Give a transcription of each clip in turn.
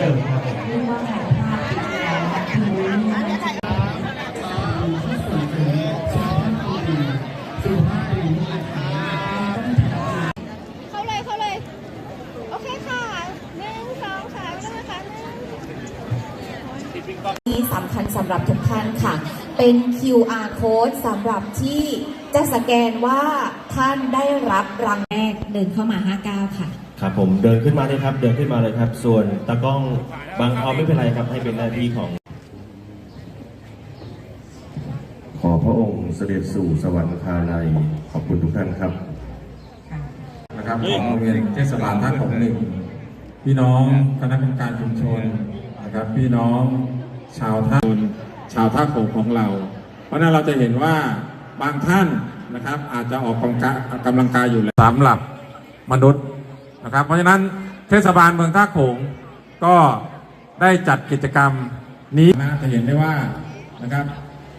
เดิมครับผมเรียกว่าถ่ายภาพติดตามคือเข้าเลยเขาเลย โอเคค่ะหนึ่งสองสามแล้วนะคะหนึ่ง นี้สำคัญสำหรับทุกท่านค่ะ เป็น QR code สำหรับที่จะสแกนว่าท่านได้รับรางแรกเดินเข้ามา 59 ค่ะ ครับผมเดินขึ้นมาเลยครับ เดินขึ้นมาเลยครับ ส่วนตากล้องบางเอาไม่เป็นไรครับให้เป็นหน้าที่ของ ขอพระองค์เสด็จสู่สวรรคาลัยขอบคุณทุกท่านครับนะครับของโรงเรียนเทศบาลท่าของหนึ่งพี่น้องคณะกรรมการชุมชนนะครับพี่น้องชาวท่าชาวท่าโขงของเรา เพราะนั้นเราจะเห็นว่าบางท่านนะครับอาจจะออกกำลังกายกำลังกายอยู่แล้วสำหรับมนุษย์ นะครับ เพราะฉะนั้นเทศบาลเมืองท่าโขงก็ได้จัดกิจกรรมนี้นะจะเห็นได้ว่านะครับ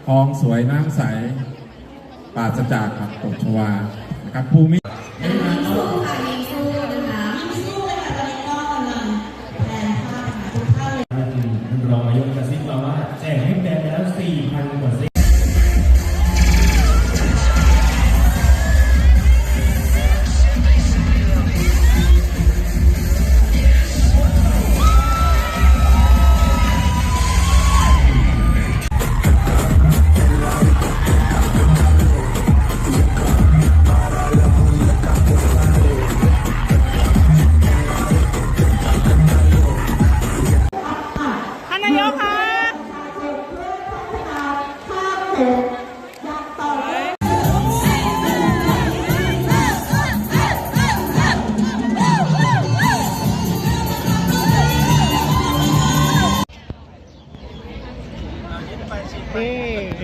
คลองสวยน้ำใสปราศจากผักตบชวานะครับภูมิรองนายกกระซิบมาว่าแจกให้แบนแล้ว4,000กว่าเ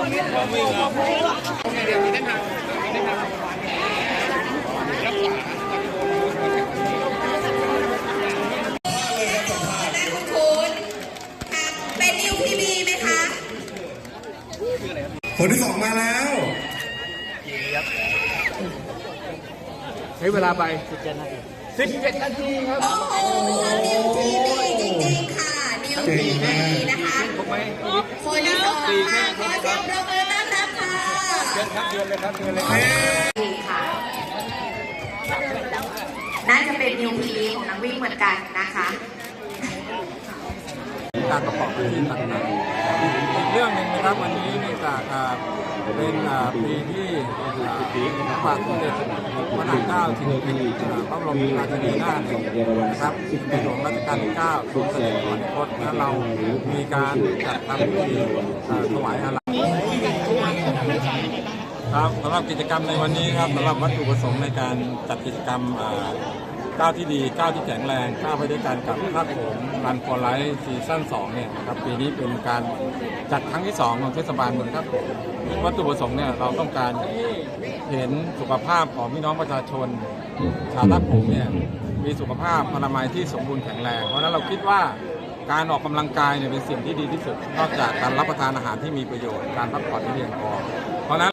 คุณเป็นนิวพีบีไหมคะคนที่สองมาแล้ว ใช้เวลาไป17นาที17นาทีครับ โอ้โหนิวพีบีจริงๆค่ะนิวพีบีนะคะคนที่ เสียงปรบมือต้อนรับค่ะเดือนครับเดือนเลยครับเดือนเลยครับดีค่ะน่าจะเป็นนิวพีบีของนักวิ่งเหมือนกันนะคะการประกอบพิธีต่างๆอีกเรื่องหนึ่งนะครับวันนี้เนื่องจากอ่า เป็นปีที่พระบาทสมเด็จพระนางเจ้าสิริกิติ์พระบรมราชินีนาถนะครับในหลวงรัชกาลที่9ทรงเสด็จสวรรคตและเรามีการจัดทำพิธีถวายอาลัย ครับสำหรับกิจกรรมในวันนี้ครับสำหรับวัตถุประสงค์ในการจัดกิจกรรมก้าวที่ดีก้าวที่แข็งแรงก้าวไปด้วยกันกับภาคโขงรันฟอร์ไลท์ซีซั่น2เนี่ยนะครับปีนี้เป็นการจัดครั้งที่ 2 ของเทศบาลเมืองท่าโขงวัตถุประสงค์เนี่ยเราต้องการเห็นสุขภาพของพี่น้องประชาชน ชาวท่าโขงเนี่ยมีสุขภาพพลามัยที่สมบูรณ์แข็งแรง เพราะนั้นเราคิดว่าการออกกำลังกายเนี่ยเป็นสิ่งที่ดีที่สุด นอกจากการรับประทานอาหารที่มีประโยชน์การพักผ่อนที่เพียงพอเพราะนั้น